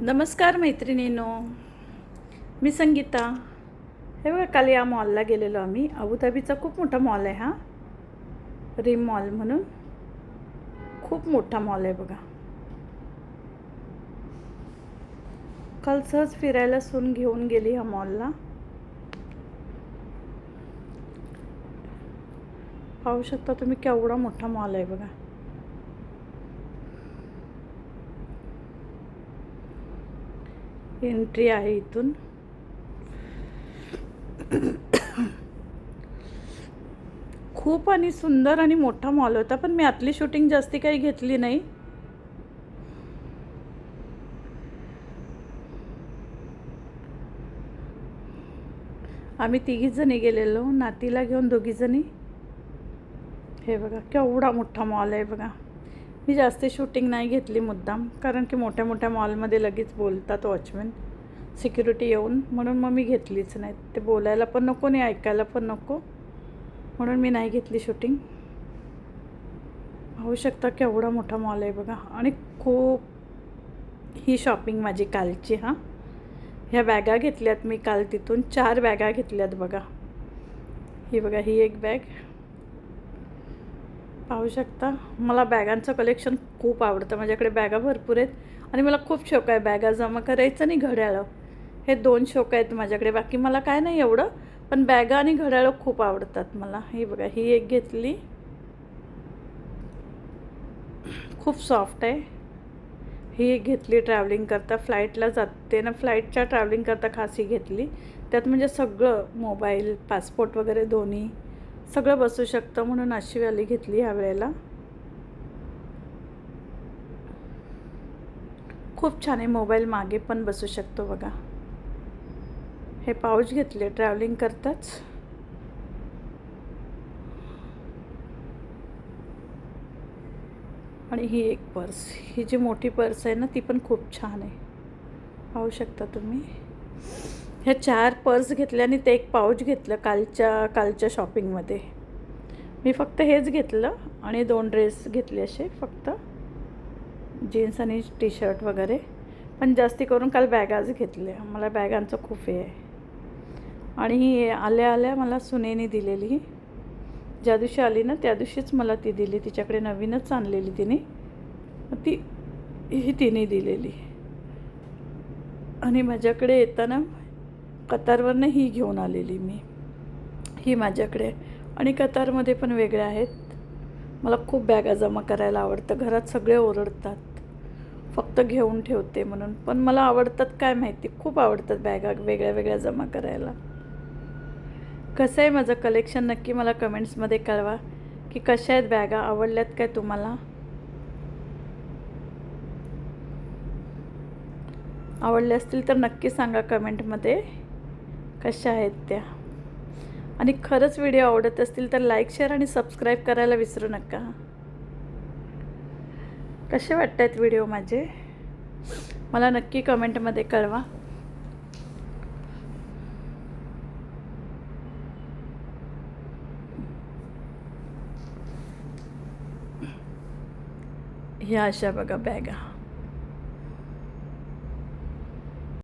नमस्कार मैत्रिणीनो. मी संगीता. हे बघा काल या मॉलला गेलेलो आम्ही. अबुधाबीचा खूप मोठा मॉल आहे हा. रिम मॉल म्हणून. खूप मोठा मॉल आहे बघा. काल सहज फिरायला सून घेऊन गेली ह्या मॉलला पाहू शकता तुम्ही केवढा मोठा मॉल आहे बघा. एंट्री आहे इथून. खूप आणि सुंदर आणि मोठा मॉल होता पण मी आतली शूटिंग जास्ती काही घेतली नाही. आम्ही तिघीजणी गेलेलो नातीला घेऊन दोघीजणी हे बघा केवढा मोठा मॉल आहे बघा. मी जास्त शूटिंग नाही घेतली मुद्दाम कारण की मोठ्या मोठ्या मॉलमध्ये लगेच बोलतात वॉचमॅन सिक्युरिटी येऊन म्हणून मग मी घेतलीच नाही. ते बोलायला पण नको आणि ऐकायला पण नको म्हणून मी नाही घेतली शूटिंग होऊ शकता केवढा मोठा मॉल आहे बघा. आणि खूप ही शॉपिंग माझी कालची हां. ह्या बॅगा घेतल्यात मी काल तिथून चार बॅगा घेतल्यात बघा. ही बघा ही एक बॅग पाहू शकता. मला बॅगांचं कलेक्शन खूप आवडतं. माझ्याकडे बॅगा भरपूर आहेत आणि मला खूप शौक आहे बॅगा जमा करायचं आणि घड्याळं. हे दोन शौक आहेत माझ्याकडे. बाकी मला काय नाही एवढं पण बॅगा आणि घड्याळं खूप आवडतात मला. ही बघा ही एक घेतली. खूप सॉफ्ट आहे. ही एक घेतली ट्रॅव्हलिंग करता. फ्लाईटला जाते ना फ्लाईटच्या ट्रॅव्हलिंग करता खास ही घेतली. त्यात म्हणजे सगळं मोबाईल पासपोर्ट वगैरे दोन्ही. सगळं बसू शकतं म्हणून अशी वाली घेतली ह्या वेळेला. खूप छान आहे मोबाईल मागे पण बसू शकतो बघा. हे पाऊच घेतले ट्रॅव्हलिंग करताच. आणि ही एक पर्स ही जी मोठी पर्स आहे ना ती पण खूप छान आहे. पाहू शकता तुम्ही. ह्या चार पर्स घेतल्या आणि ते एक पाऊच घेतलं कालच्या कालच्या शॉपिंगमध्ये. मी फक्त हेच घेतलं आणि दोन ड्रेस घेतले असे फक्त जीन्स आणि टी शर्ट वगैरे. पण जास्ती करून काल बॅगाच घेतल्या. मला बॅगांचं खूप हे आहे. आणि ही आल्या आल्या मला सुनेने दिलेली ज्या दिवशी आली ना त्या दिवशीच मला ती दिली. तिच्याकडे नवीनच आणलेली तिने. ती ही तिने दिलेली. आणि माझ्याकडे येताना कतारवरनं ही घेऊन आलेली मी. ही माझ्याकडे. आणि कतारमध्ये पण वेगळ्या आहेत. मला खूप बॅगा जमा करायला आवडतं. घरात सगळे ओरडतात. फक्त घेऊन ठेवते म्हणून. पण मला आवडतात काय माहिती? खूप आवडतात बॅगा वेगळ्या वेगळ्या जमा करायला. कसं आहे माझं कलेक्शन नक्की मला कमेंट्समध्ये कळवा. की कशा आहेत बॅगा? आवडल्यात काय तुम्हाला? आवडले असतील तर नक्की सांगा कमेंटमध्ये. कशा आहेत त्या? आणि खरंच व्हिडिओ आवडत असतील तर लाईक शेअर आणि सबस्क्राईब करायला विसरू नका. कसे वाटत आहेत व्हिडिओ माझे? मला नक्की कमेंटमध्ये कळवा. ह्या अशा बघा बॅगा.